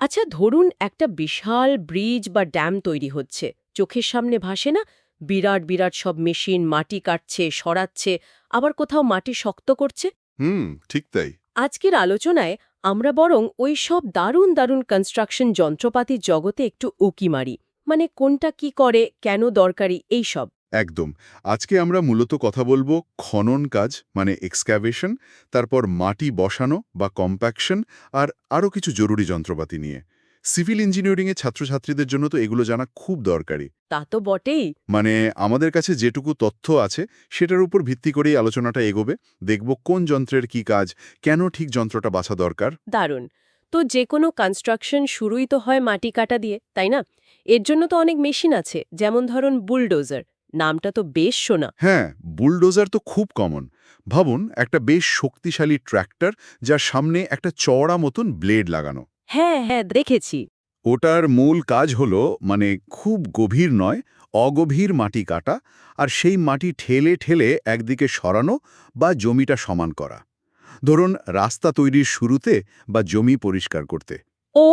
আচ্ছা ধরুন একটা বিশাল ব্রিজ বা ড্যাম তৈরি হচ্ছে। চোখের সামনে ভাসে না? বিরাট বিরাট সব মেশিন মাটি কাটছে সরাচ্ছে আবার কোথাও মাটি শক্ত করছে? হুম ঠিক তাই। আজকের আলোচনায় আমরা বরং ওই সব দারুণ দারুণ কনস্ট্রাকশন যন্ত্রপাতির জগতে একটু উকি মারি। মানে কোনটা কি করে কেন দরকারি এই সব। একদম। আজকে আমরা মূলত কথা বলব খনন কাজ মানে এক্সক্যাভেশন তারপর মাটি বসানো বা কম্প্যাকশন আর আরও কিছু জরুরি যন্ত্রপাতি নিয়ে। সিভিল ইঞ্জিনিয়ারিংয়ের ছাত্রছাত্রীদের জন্য তো এগুলো জানা খুব দরকারি। তা তো বটেই। মানে আমাদের কাছে যেটুকু তথ্য আছে সেটার উপর ভিত্তি করেই আলোচনাটা এগোবে। দেখব কোন যন্ত্রের কি কাজ কেন ঠিক যন্ত্রটা বাছা দরকার। দারুণ। তো যে কোনো কনস্ট্রাকশন শুরুই তো হয় মাটি কাটা দিয়ে তাই না? এর জন্য তো অনেক মেশিন আছে যেমন ধরুন বুলডোজার নামটা তো বেশ শোনা। হ্যাঁ বুলডোজার তো খুব কমন। ভাবুন একটা বেশ শক্তিশালী ট্র্যাক্টর যার সামনে একটা চওড়া মতন ব্লেড লাগানো। হ্যাঁ হ্যাঁ দেখেছি। ওটার মূল কাজ হলো মানে খুব গভীর নয় অগভীর মাটি কাটা আর সেই মাটি ঠেলে ঠেলে একদিকে সরানো বা জমিটা সমান করা। ধরুন রাস্তা তৈরির শুরুতে বা জমি পরিষ্কার করতে। ও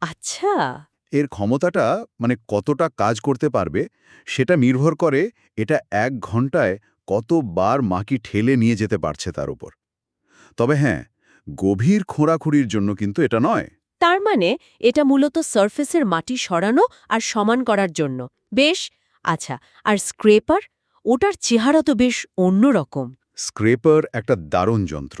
আচ্ছা। এর ক্ষমতাটা মানে কতটা কাজ করতে পারবে সেটা নির্ভর করে এটা এক ঘন্টায় কতবার মাটি ঠেলে নিয়ে যেতে পারছে তার উপর। তবে হ্যাঁ গভীর খোঁড়াখুড়ির জন্য কিন্তু এটা নয়। তার মানে এটা মূলত সারফেসের মাটি সরানো আর সমান করার জন্য। বেশ আচ্ছা আর স্ক্রেপার? ওটার চেহারা তো বেশ অন্যরকম। স্ক্রেপার একটা দারুণ যন্ত্র।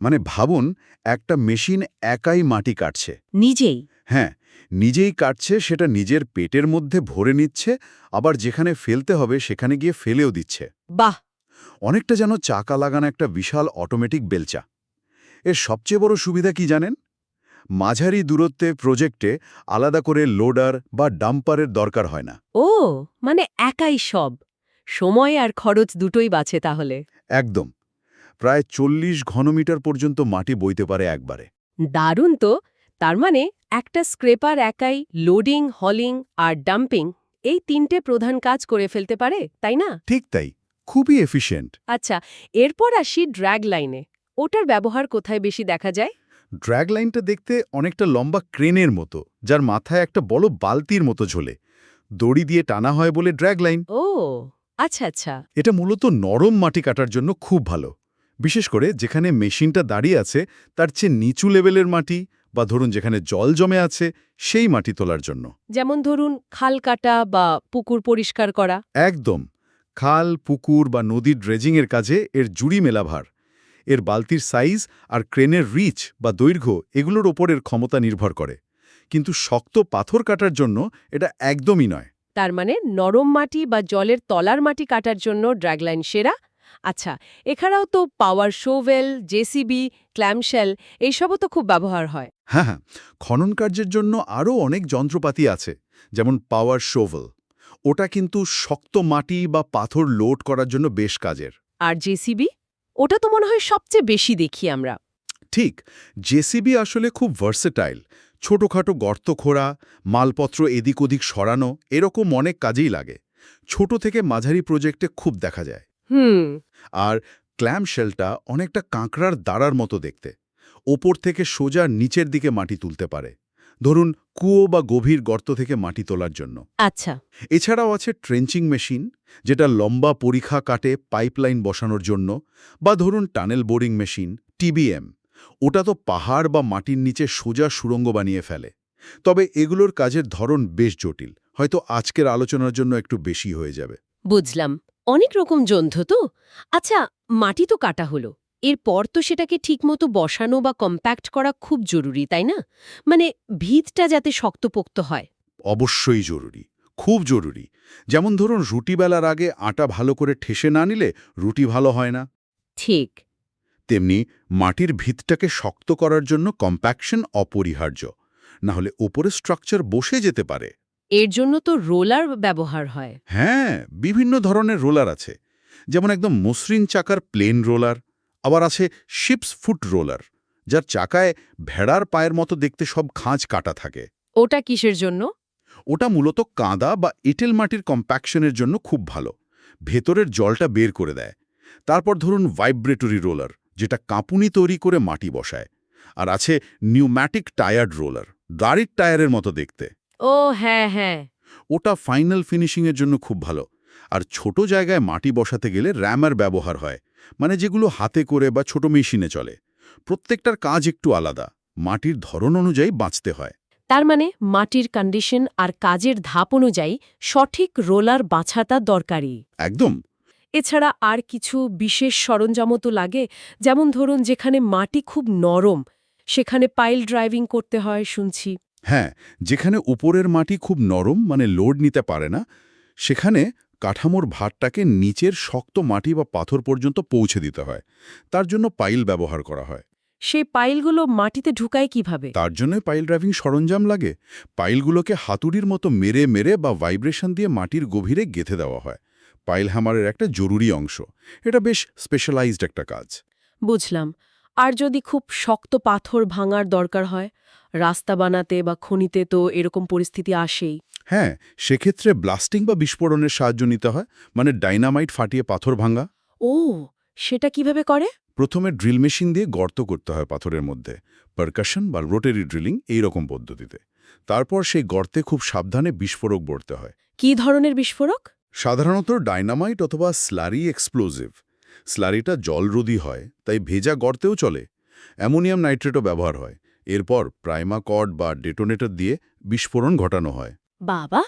মানে ভাবুন একটা মেশিন একাই মাটি কাটছে। নিজেই। হ্যাঁ নিজেই কাটছে সেটা নিজের পেটের মধ্যে ভরে নিচ্ছে আবার যেখানে ফেলতে হবে সেখানে গিয়ে ফেলেও দিচ্ছে। বাহ! অনেকটা যেন চাকা লাগানো একটা বিশাল অটোমেটিক বেলচা। এর সবচেয়ে বড় সুবিধা কি জানেন? মাঝারি দূরত্বে প্রজেক্টে আলাদা করে লোডার বা ডাম্পারের দরকার হয় না। ও মানে একাই সব। সময় আর খরচ দুটোই বাঁচে তাহলে। একদম। প্রায় চল্লিশ ঘনমিটার পর্যন্ত মাটি বইতে পারে একবারে। দারুণ তো! তার মানে একটা স্ক্রেপার একাই লোডিং হলিং আর ডাম্পিং এই তিনটে প্রধান কাজ করে ফেলতে পারে তাই না? ঠিক তাই খুবই এফিশিয়েন্ট আচ্ছা এরপর আসি ড্র্যাগ লাইনে ওটার ব্যবহার কোথায় বেশি দেখা যায়? ড্র্যাগ লাইনটা দেখতে অনেকটা লম্বা ক্রেনের মতো যার মাথায় একটা বড় বালতির মতো ঝোলে। দড়ি দিয়ে টানা হয় বলে ড্র্যাগ লাইন ও আচ্ছা আচ্ছা। এটা মূলত নরম মাটি কাটার জন্য খুব ভালো। বিশেষ করে যেখানে মেশিনটা দাঁড়িয়ে আছে তার চেয়ে নিচু লেভেলের মাটি বা ধরুন যেখানে জল জমে আছে সেই মাটি তোলার জন্য। যেমন ধরুন খাল কাটা বা পুকুর পরিষ্কার করা। একদম। খাল পুকুর বা নদীর ড্রেজিংয়ের কাজে এর জুড়ি মেলাভার। এর বালতির সাইজ আর ক্রেনের রিচ বা দৈর্ঘ্য এগুলোর ওপর এর ক্ষমতা নির্ভর করে। কিন্তু শক্ত পাথর কাটার জন্য এটা একদমই নয়। তার মানে নরম মাটি বা জলের তলার মাটি কাটার জন্য ড্রাগলাইন সেরা আচ্ছা এছাড়াও তো পাওয়ার শোভেল জেসিবি ক্ল্যামশেল এইসবও তো খুব ব্যবহার হয়। হ্যাঁ হ্যাঁ খনন কার্যের জন্য আরও অনেক যন্ত্রপাতি আছে যেমন পাওয়ার শোভেল ওটা কিন্তু শক্ত মাটি বা পাথর লোড করার জন্য বেশ কাজের। আর জেসিবি ওটা তো মনে হয় সবচেয়ে বেশি দেখি আমরা। ঠিক জেসিবি আসলে খুব ভার্সেটাইল ছোটখাটো গর্ত খোঁড়া মালপত্র এদিক ওদিক সরানো এরকম অনেক কাজেই লাগে। ছোট থেকে মাঝারি প্রজেক্টে খুব দেখা যায়। হুম। আর ক্ল্যাম শেলটা অনেকটা কাঁকড়ার দাঁড়ার মতো দেখতে। ওপর থেকে সোজা নিচের দিকে মাটি তুলতে পারে। ধরুন কুয়ো বা গভীর গর্ত থেকে মাটি তোলার জন্য। আচ্ছা। এছাড়াও আছে ট্রেঞ্চিং মেশিন যেটা লম্বা পরীক্ষা কাটে পাইপলাইন বসানোর জন্য বা ধরুন টানেল বোরিং মেশিন টিবিএম। ওটা তো পাহাড় বা মাটির নিচে সোজা সুড়ঙ্গ বানিয়ে ফেলে। তবে এগুলোর কাজের ধরন বেশ জটিল। হয়তো আজকের আলোচনার জন্য একটু বেশি হয়ে যাবে। বুঝলাম। অনেক রকম যন্ত্র তো? আচ্ছা মাটি তো কাটা হলো। এরপর তো সেটাকে ঠিকমতো বসানো বা কম্প্যাক্ট করা খুব জরুরি তাই না? মানে ভিতটা যাতে শক্তপোক্ত হয়। অবশ্যই জরুরি খুব জরুরি। যেমন ধরুন রুটি বেলার আগে আটা ভালো করে ঠেসে না নিলে রুটি ভালো হয় না। ঠিক। তেমনি মাটির ভিতটাকে শক্ত করার জন্য কম্প্যাকশন অপরিহার্য। না হলে ওপরে স্ট্রাকচার বসে যেতে পারে। এর জন্য তো রোলার ব্যবহার হয়। হ্যাঁ বিভিন্ন ধরনের রোলার আছে। যেমন একদম মসৃণ চাকার প্লেন রোলার আবার আছে শিপস ফুট রোলার যার চাকায় ভেড়ার পায়ের মতো দেখতে সব খাঁজ কাটা থাকে। ওটা কিসের জন্য? ওটা মূলত কাঁদা বা এঁটেল মাটির কম্প্যাকশনের জন্য খুব ভালো। ভেতরের জলটা বের করে দেয়। তারপর ধরুন ভাইব্রেটরি রোলার যেটা কাঁপুনি তৈরি করে মাটি বসায়। আর আছে নিউম্যাটিক টায়ার্ড রোলার গাড়ির টায়ারের মতো দেখতে। ও হ্যাঁ হ্যাঁ। ওটা ফাইনাল ফিনিশিংয়ের জন্য খুব ভালো। আর ছোট জায়গায় মাটি বসাতে গেলে র্যামার ব্যবহার হয় মানে যেগুলো হাতে করে বা ছোট মেশিনে চলে। প্রত্যেকটার কাজ একটু আলাদা মাটির ধরন অনুযায়ী বাঁচতে হয়। তার মানে মাটির কন্ডিশন আর কাজের ধাপ অনুযায়ী সঠিক রোলার বাছাটা দরকারি। একদম। এছাড়া আর কিছু বিশেষ সরঞ্জামও তো লাগে যেমন ধরুন যেখানে মাটি খুব নরম সেখানে পাইল ড্রাইভিং করতে হয় শুনছি। হ্যাঁ যেখানে উপরের মাটি খুব নরম মানে লোড নিতে পারে না সেখানে কাঠামোর ভারটাকে নিচের শক্ত মাটি বা পাথর পর্যন্ত পৌঁছে দিতে হয়। তার জন্য পাইল ব্যবহার করা হয়। সেই পাইলগুলো মাটিতে ঢুকায় কীভাবে? তার জন্য পাইল ড্রাইভিং সরঞ্জাম লাগে। পাইলগুলোকে হাতুড়ির মতো মেরে মেরে বা ভাইব্রেশন দিয়ে মাটির গভীরে গেঁথে দেওয়া হয়। পাইল হ্যামারের একটা জরুরি অংশ। এটা বেশ স্পেশালাইজড একটা কাজ। বুঝলাম। আর যদি খুব শক্ত পাথর ভাঙার দরকার হয় রাস্তা বানাতে বা খনিতে তো এরকম পরিস্থিতি আসেই। হ্যাঁ সেক্ষেত্রে ব্লাস্টিং বা বিস্ফোরণের সাহায্য নিতে হয় মানে ডাইনামাইট ফাটিয়ে পাথর ভাঙা। ও সেটা কীভাবে করে? প্রথমে ড্রিল মেশিন দিয়ে গর্ত করতে হয় পাথরের মধ্যে। পারকাশন বা রোটারি ড্রিলিং এই রকম পদ্ধতিতে। তারপর সেই গর্তে খুব সাবধানে বিস্ফোরক বড়তে হয়। কি ধরনের বিস্ফোরক? সাধারণত ডাইনামাইট অথবা স্লারি এক্সপ্লোজিভ স্লারিটা জলরোধী হয় তাই ভেজা গর্তেও চলে। অ্যামোনিয়াম নাইট্রেটও ব্যবহার হয়। এরপর প্রাইমা কর্ড বা ডেটোনেটর দিয়ে বিস্ফোরণ ঘটানো হয়। বাবা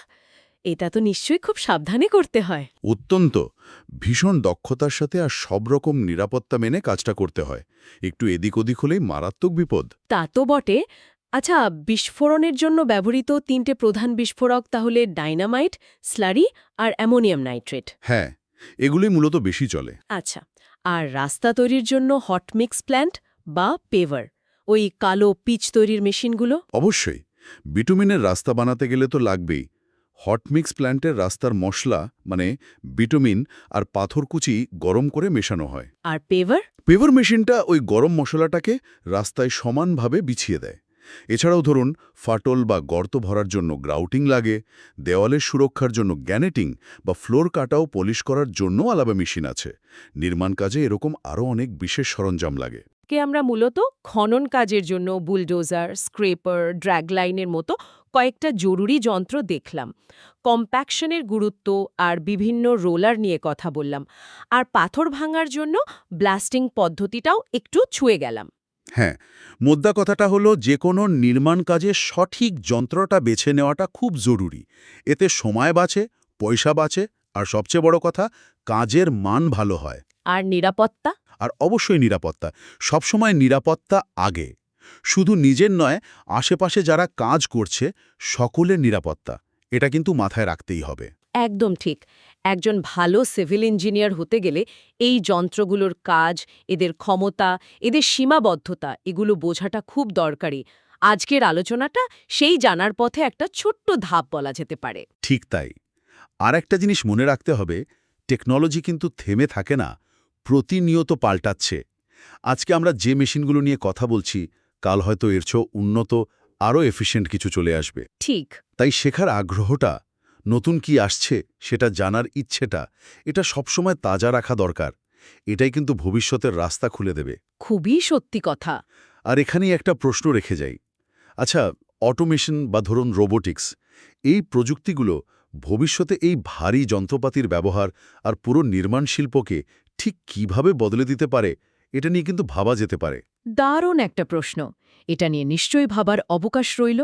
এটা তো নিশ্চয়ই খুব সাবধানে করতে হয়। অত্যন্ত। ভীষণ দক্ষতার সাথে আর সব রকম নিরাপত্তা মেনে কাজটা করতে হয়। একটু এদিক ওদিক হলেই মারাত্মক বিপদ। তা তো বটে। আচ্ছা বিস্ফোরণের জন্য ব্যবহৃত তিনটে প্রধান বিস্ফোরক তাহলে ডাইনামাইট স্লারি আর অ্যামোনিয়াম নাইট্রেট। হ্যাঁ এগুলোই মূলত বেশি চলে। আচ্ছা আর রাস্তা তৈরির জন্য হট মিক্স প্ল্যান্ট বা পেভার ওই কালো পিচ তৈরির মেশিনগুলো? অবশ্যই। বিটুমিনের রাস্তা বানাতে গেলে তো লাগবেই। হটমিক্স প্ল্যান্টের রাস্তার মশলা মানে বিটুমিন আর পাথরকুচি গরম করে মেশানো হয়। আর পেভার পেভার মেশিনটা ওই গরম মশলাটাকে রাস্তায় সমানভাবে বিছিয়ে দেয়। এছাড়াও ধরুন, ফাটল বা গর্ত ভরার জন্য গ্রাউটিং লাগে, দেওয়ালের সুরক্ষার জন্য গ্যানেটিং বা ফ্লোর কাটাও পলিশ করার জন্য আলাদা মেশিন আছে। নির্মাণ কাজে এরকম আরও অনেক বিশেষ সরঞ্জাম লাগে। কে আমরা মূলত খনন কাজের জন্য বুলডোজার, স্ক্রেপার ড্র্যাগলাইনের মতো কয়েকটা জরুরি যন্ত্র দেখলাম। কম্প্যাকশনের গুরুত্ব আর বিভিন্ন রোলার নিয়ে কথা বললাম। আর পাথর ভাঙার জন্য ব্লাস্টিং পদ্ধতিটাও একটু ছুঁয়ে গেলাম। হ্যাঁ মোদ্দা কথাটা হলো যে কোনো নির্মাণ কাজে সঠিক যন্ত্রটা বেছে নেওয়াটা খুব জরুরি। এতে সময় বাঁচে পয়সা বাঁচে আর সবচেয়ে বড় কথা কাজের মান ভালো হয়। আর নিরাপত্তা? আর অবশ্যই নিরাপত্তা সবসময় নিরাপত্তা আগে। শুধু নিজের নয় আশেপাশে যারা কাজ করছে সকলের নিরাপত্তা এটা কিন্তু মাথায় রাখতেই হবে। একদম ঠিক। একজন ভালো সিভিল ইঞ্জিনিয়ার হতে গেলে এই যন্ত্রগুলোর কাজ এদের ক্ষমতা এদের সীমাবদ্ধতা এগুলো বোঝাটা খুব দরকারি। আজকের আলোচনাটা সেই জানার পথে একটা ছোট্ট ধাপ বলা যেতে পারে। ঠিক তাই। আর একটা জিনিস মনে রাখতে হবে টেকনোলজি কিন্তু থেমে থাকে না প্রতিনিয়ত পাল্টাচ্ছে। আজকে আমরা যে মেশিনগুলো নিয়ে কথা বলছি কাল হয়তো এর চেয়েও উন্নত আরও এফিশিয়েন্ট কিছু চলে আসবে। ঠিক। তাই শেখার আগ্রহটা নতুন কি আসছে সেটা জানার ইচ্ছেটা এটা সবসময় তাজা রাখা দরকার। এটাই কিন্তু ভবিষ্যতের রাস্তা খুলে দেবে। খুবই সত্যি কথা। আর এখানেই একটা প্রশ্ন রেখে যাই। আচ্ছা অটোমেশন বা ধরুন রোবোটিক্স এই প্রযুক্তিগুলো ভবিষ্যতে এই ভারী যন্ত্রপাতির ব্যবহার আর পুরো নির্মাণ শিল্পকে ঠিক কীভাবে বদলে দিতে পারে এটা নিয়ে কিন্তু ভাবা যেতে পারে। দারুণ একটা প্রশ্ন। এটা নিয়ে নিশ্চয়ই ভাবার অবকাশ রইল।